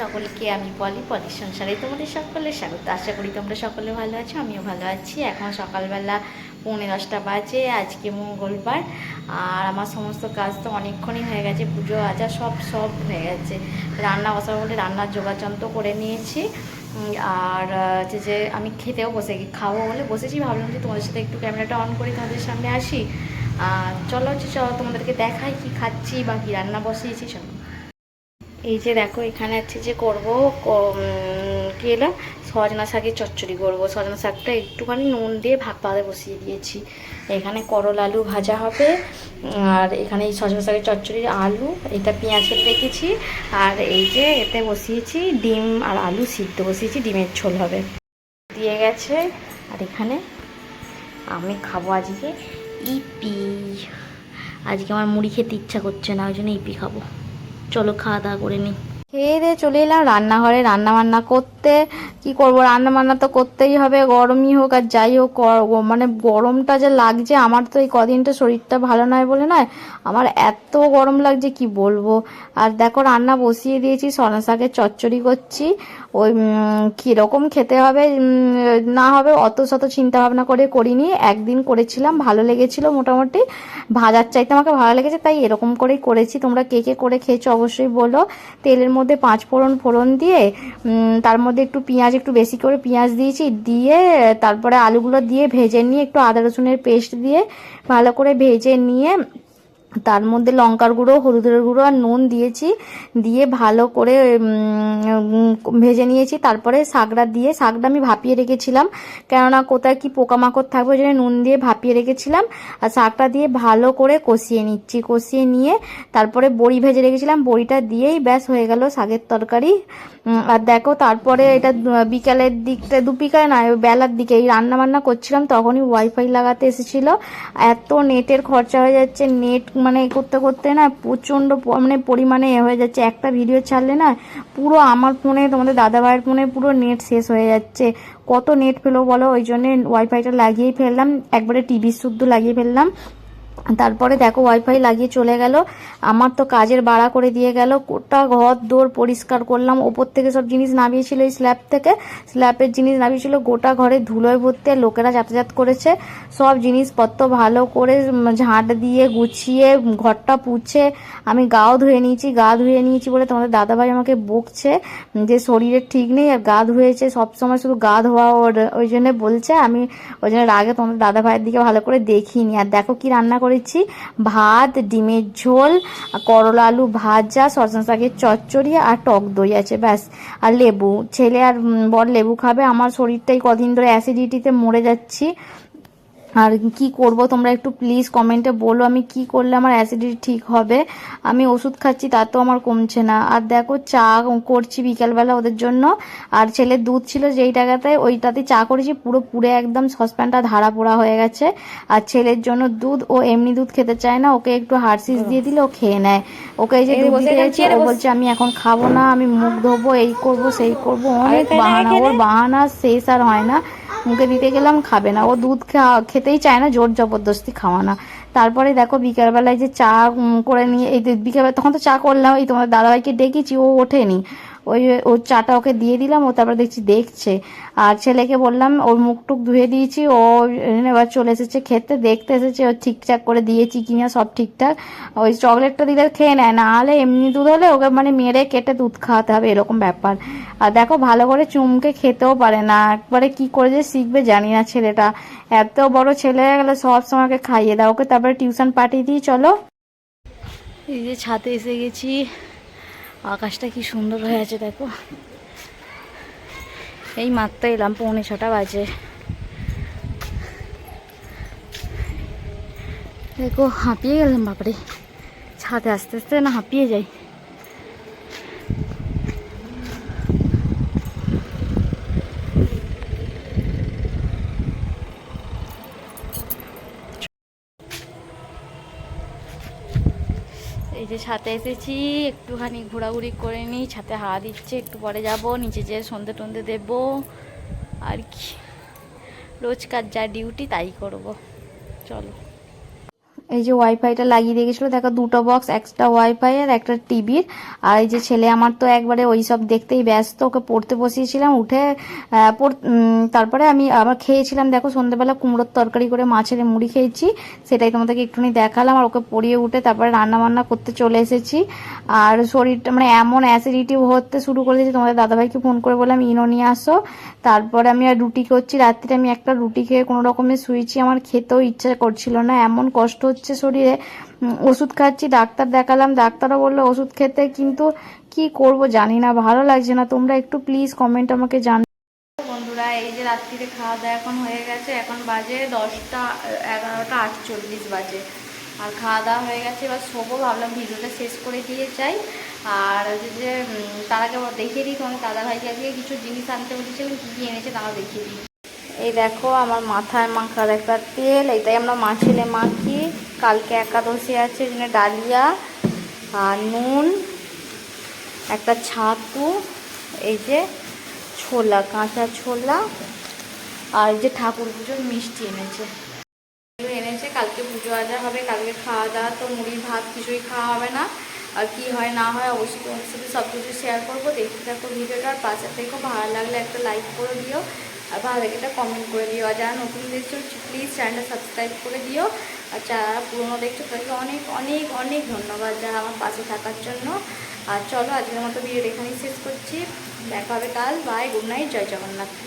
সকলকে আমি পলি, পলির সংসারে তোমাদের সকলে স্বাগত। আশা করি তোমরা সকলে ভালো আছো, আমিও ভালো আছি। এখন সকালবেলা পৌনে দশটা বাজে, আজকে মঙ্গলবার। আর আমার সমস্ত কাজ তো অনেকক্ষণই হয়ে গেছে, পুজো আজা সব সব হয়ে গেছে। রান্না বসাবো বলে রান্নার যোগাযন্ত্র করে নিয়েছি। আর হচ্ছে যে আমি খেতেও বসে গেছি, খাব বলে বসেছি। ভাবলাম যে তোমাদের সাথে একটু ক্যামেরাটা অন করে তোমাদের সামনে আসি। চলো হচ্ছে চলো তোমাদেরকে দেখাই কি খাচ্ছি বা কি রান্না বসিয়েছি, চলো। এই যে দেখো, এখানে আছে যে করব, ক- এলো? সজনা শাকের চচ্চড়ি করব। সজনা শাকটা একটুখানি নুন দিয়ে ভাত পাতে বসিয়ে দিয়েছি। এখানে করল আলু ভাজা হবে। আর এখানে এই সজনা শাকের চচ্চড়ির আলু, এটা পেঁয়াজ রেখেছি। আর এই যে এতে বসিয়েছি ডিম আর আলু সিদ্ধ। বসিয়েছি ডিমের ঝোল হবে। দিয়ে গেছে। আর এখানে আমি খাব আজকে ইপি। আজকে আমার মুড়ি খেতে ইচ্ছা করছে না, ওই জন্য ইপি খাব। চলো খাওয়া দাওয়া করে নিই খেয়ে দিয়ে চলে এলাম রান্নাঘরে রান্না বান্না করতে। কি করব? রান্না বান্না তো করতেই হবে, গরমই হোক আর যাই হোক মানে গরমটা যে লাগছে, আমার তো এই কদিনটা শরীরটা ভালো নয় বলে নয়, আমার এত গরম লাগছে, কি বলব? আর দেখো, রান্না বসিয়ে দিয়েছি, সনা শাকের চচ্চড়ি করছি। ওই কীরকম খেতে হবে না হবে, অত শত চিন্তা ভাবনা করে করিনি। একদিন করেছিলাম, ভালো লেগেছিল মোটামুটি। ভাজার চাইতে আমাকে ভালো লেগেছে, তাই এরকম করেই করেছি। তোমরা কে কে করে খেয়েছো অবশ্যই বলো। তেলের মধ্যে পাঁচ ফোড়ন ফোড়ন দিয়ে তার মধ্যে একটু পেঁয়াজ, একটু বেশি করে পেঁয়াজ দিয়েছি, দিয়ে তারপরে আলুগুলো দিয়ে ভেজে নিয়ে একটু আদা রসুনের পেস্ট দিয়ে ভালো করে ভেজে নিয়ে তার মধ্যে লঙ্কার গুঁড়ো, হলুদের গুঁড়ো আর নুন দিয়েছি। দিয়ে ভালো করে ভেজে নিয়েছি। তারপরে শাকটা দিয়ে, শাকটা আমি ভাপিয়ে রেখেছিলাম। কেননা কোথায় কি পোকামাকড় থাকবে ওই জন্য নুন দিয়ে ভাপিয়ে রেখেছিলাম। আর শাকটা দিয়ে ভালো করে কষিয়ে নিচ্ছি, কষিয়ে নিয়ে তারপরে বড়ি ভেজে রেখেছিলাম। বড়িটা দিয়েই ব্যাস হয়ে গেল শাকের তরকারি। আর দেখো তারপরে এটা বিকালের দিকটা, দুপিকায় না, বেলার দিকে এই রান্না বান্না করছিলাম, তখনই ওয়াইফাই লাগাতে এসেছিল। এত নেটের খরচা হয়ে যাচ্ছে, নেট মানে করতে করতে না প্রচণ্ড মানে পরিমাণে হয়ে যাচ্ছে। একটা ভিডিও ছাড়লে না পুরো আমার ফোনে, তোমাদের দাদা ভাইয়ের ফোনে পুরো নেট শেষ হয়ে যাচ্ছে। কত নেট ফেলো বলো? ওই জন্যে ওয়াইফাইটা লাগিয়েই ফেললাম। একবারে টিভি শুদ্ধ লাগিয়ে ফেললাম। তারপরে দেখো ওয়াইফাই লাগিয়ে চলে গেল। আমার তো কাজের বাড়া করে দিয়ে গেল। গোটা ঘর দৌড় পরিষ্কার করলাম। ওপর থেকে সব জিনিস নামিয়েছিল এই স্ল্যাব থেকে। স্ল্যাবের জিনিস নামিয়েছিল। গোটা ঘরে ধুলোয় ভর্তি লোকেরা যাতায়াত করেছে। সব জিনিসপত্র ভালো করে ঝাঁট দিয়ে গুছিয়ে ঘরটা পুছে আমি গাও ধুয়ে নিয়েছি। গা ধুয়ে নিয়েছি বলে তোমাদের দাদাভাই আমাকে বকছে যে শরীরের ঠিক নেই, আর গা ধুয়েছে। সবসময় শুধু গা ধোয়া ওর, ওই জন্য বলছে। আমি ওই জন্য রাগে তোমাদের দাদা ভাইয়ের দিকে ভালো করে দেখিনি। আর দেখো কি রান্না করেছি। ভাত, ডিমের ঝোল, করলা আলু ভাজা সজনা শাকের চচ্চড়ি আর টক দই আছে, ব্যাস। আর লেবু। ছেলে আর বর লেবু খাবে। আমার শরীরটাই কদিন ধরে অ্যাসিডিটিতে মরে যাচ্ছি। আর কি করব তোমরা একটু প্লিজ কমেন্টে বলো আমি কি করলে আমার অ্যাসিডিটি ঠিক হবে? আমি ওষুধ খাচ্ছি তাতেও আমার কমছে না। আর দেখো চা করছি বিকালবেলা ওদের জন্য। আর ছেলের দুধ ছিল যেই টাকাতে ওইটাতে চা করেছি পুরো পুরে একদম সসপ্যানটা ধারা পোড়া হয়ে গেছে। আর ছেলের জন্য দুধ ও এমনি দুধ খেতে চায় না ওকে একটু হার্সিস দিয়ে দিলে ও খেয়ে নেয়। ওকে যে দুধ ও বলছে আমি এখন খাব না আমি মুখ ধোবো এই করব সেই করব। অনেক বাহানা ওর বাহানা শেষ আর হয় না। মুখে দিতে গেলাম, খাবে না। ও দুধ খাওয়া খেতেই চায় না, জোর জবরদস্তি খাওয়ানা তারপরে দেখো বিকালবেলায় যে চা করে নিয়ে, এই বিকালবেলা তখন তো চা করলাম, এই তোমার দাদাভাইকে ডেকেছি, ও ওঠেনি। ওই ও চাটা ওকে দিয়ে দিলাম, ও তারপরে দেখছি দেখছে। আর ছেলেকে বললাম, ওর মুখ টুক ধুয়ে দিয়েছি, ও এবার চলে এসেছে খেতে, দেখতে এসেছে, ও ঠিকঠাক করে দিয়েছি কিনা সব ঠিকঠাক। ওই চকলেটটা দিলে খেয়ে নেয়, না হলে এমনি দুধ হলে ওকে মানে মেরে কেটে দুধ খাওয়াতে হবে, এরকম ব্যাপার। আর দেখো, ভালো করে চুমকে খেতেও পারে না, একবারে কি করে যে শিখবে জানি না ছেলেটা। এত বড় ছেলে গেলে সব সময় ওকে খাইয়ে দাও, ওকে তারপরে টিউশন পাঠিয়ে দিই, চলো। এই যে ছাদে এসে গেছি। আকাশটা কি সুন্দর হয়ে আছে, দেখো। এই মাত্র এলাম, পৌনে ছটা বাজে। দেখো, হাঁপিয়ে গেলাম, বাপরে। ছাদে আস্তে আস্তে না হাঁপিয়ে যাই। এই যে ছাতে এসেছি, একটুখানি ঘোরাঘুরি করে নিই ছাতে হাওয়া দিচ্ছে, একটু পরে যাব, নিচে যেয়ে সন্ধে টন্ধে দেব, আর কি। রোজকার যা ডিউটি তাই করব। চলো। এই যে ওয়াইফাইটা লাগিয়ে দিয়ে গেছিল, দেখো দুটো বক্স একটা ওয়াইফাই আর একটা টিভির আর এই যে ছেলে আমার তো একবারে ওই সব দেখতেই ব্যস্ত, ওকে পড়তে বসিয়েছিলাম, উঠে তারপরে আমি আবার খেয়েছিলাম, দেখো সন্ধ্যেবেলা কুমড়োর তরকারি করে মাছের মুড়ি খেয়েছি, সেটাই তোমাদেরকে একটুখানি দেখালাম, আর ওকে পড়িয়ে উঠে তারপরে রান্না বান্না করতে চলে এসেছি। আর শরীরটা মানে এমন অ্যাসিডিটি হতে শুরু করে দিয়েছে, তোমাদের দাদাভাইকে ফোন করে বললাম, ইনো নিয়ে আসো। তারপরে আমি আর রুটি করছি রাত্রিরে আমি একটা রুটি খেয়ে কোনো রকমের শুয়েছি, আমার খেতেও ইচ্ছা করছিল না, এমন কষ্ট হচ্ছে শরীরে ওষুধ খাচ্ছি, ডাক্তার দেখালাম, ডাক্তারও বলল ওষুধ খেতে, কিন্তু কি করব জানি না, ভালো লাগছে না। তোমরা একটু প্লিজ কমেন্ট আমাকে জান বন্ধুরা, এই যে রাত্রিতে খাওয়া দাওয়া এখন হয়ে গেছে, এখন বাজে দশটা, এগারোটা আটচল্লিশ বাজে। আর খাওয়া দাওয়া হয়ে গেছে, এবার শোবো, ভাবলাম ভিডিওটা শেষ করে দিয়ে চাই আর হচ্ছে যে তার আগে দেখিয়ে দিই তোমার দাদা ভাইকে আজকে কিছু জিনিস আনতে বলেছিলাম, কী কী এনেছে তাও দেখিয়ে দিই। এই দেখো আমার মাথায় মাখার একটা তেল এটাই আমরা মাছিলে মাখি। কালকে একাদশী আছে জন্য ডালিয়া আর নুন, একটা ছাতু, এই যে ছোলা, কাঁচা ছোলা আর এই যে ঠাকুর পুজোর মিষ্টি এনেছে। এনেছে, কালকে পুজো আজা হবে, কালকে খাওয়া দাওয়া, তো মুড়ি ভাত কিছুই খাওয়া হবে না। আর কি হয় না হয় অবশ্যই তোমাদের সাথে সব কিছু শেয়ার করব। দেখতে থাকো ভিডিওটা, আর পাশে থেকে ভালো লাগলে একটা লাইক করে দিও। আর ভালো লাগে এটা কমেন্ট করে দিও। আর যারা নতুন দেখছ প্লিজ চ্যানেলটা সাবস্ক্রাইব করে দিও। আর যারা পুরোনো দেখছ, তাদেরকে অনেক অনেক অনেক ধন্যবাদ যারা আমার পাশে থাকার জন্য। আর চলো, আজকের মতো ভিডিও এখানেই শেষ করছি। দেখা হবে কাল। বাই গুড নাইট জয় জগন্নাথ।